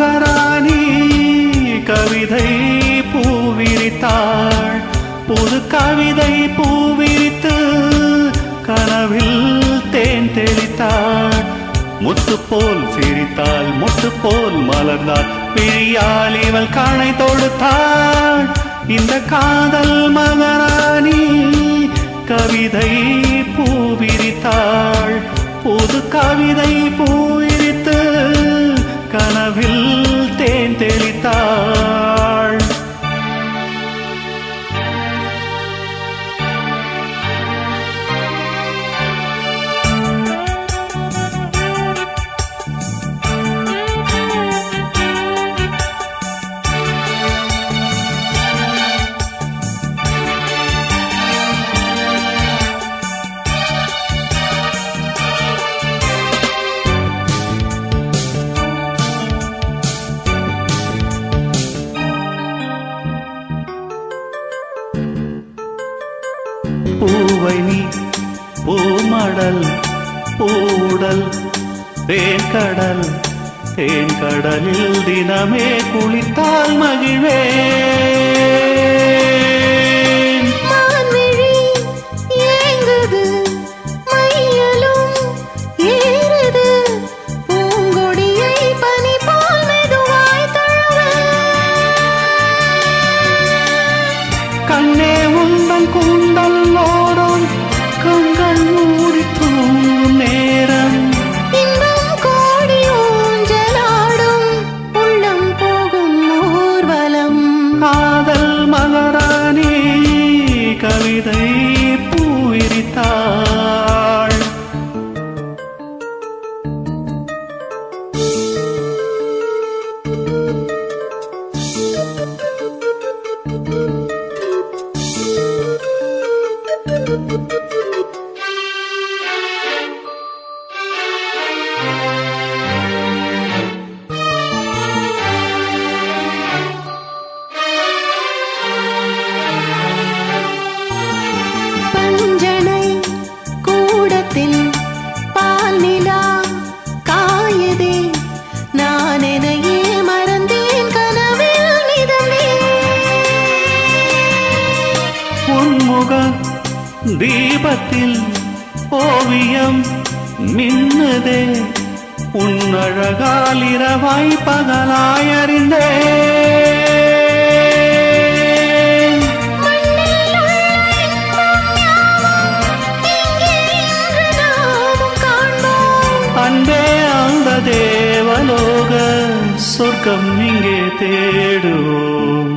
மகாராணி கவிதை பூவிரித்தாள் புது கவிதை பூவிரித்து கனவில் தேன் தெளித்தாள். முத்து போல் சிரித்தாள் முத்து போல் மலர்ந்தாள். பிரியால் இவள் காணை தொடுத்தாள். இந்த காதல் மகாராணி கவிதை பூவிரித்தாள் புது கவிதை பூவிரித்து பூவை நீ பூமடல் பூடல் தேன்கடல் தேன்கடலில் தினமே குளித்தால் மகிழ்வேன். மான்விழி ஏங்குது மையலும் உன்முகம் தீபத்தில் ஓவியம் மின்னதே. உன்னழகால் இரவாய் பகலாய் அறிந்தேன். அன்பே அந்த தேவலோக சொர்க்கம் இங்கே தேடுவோம்.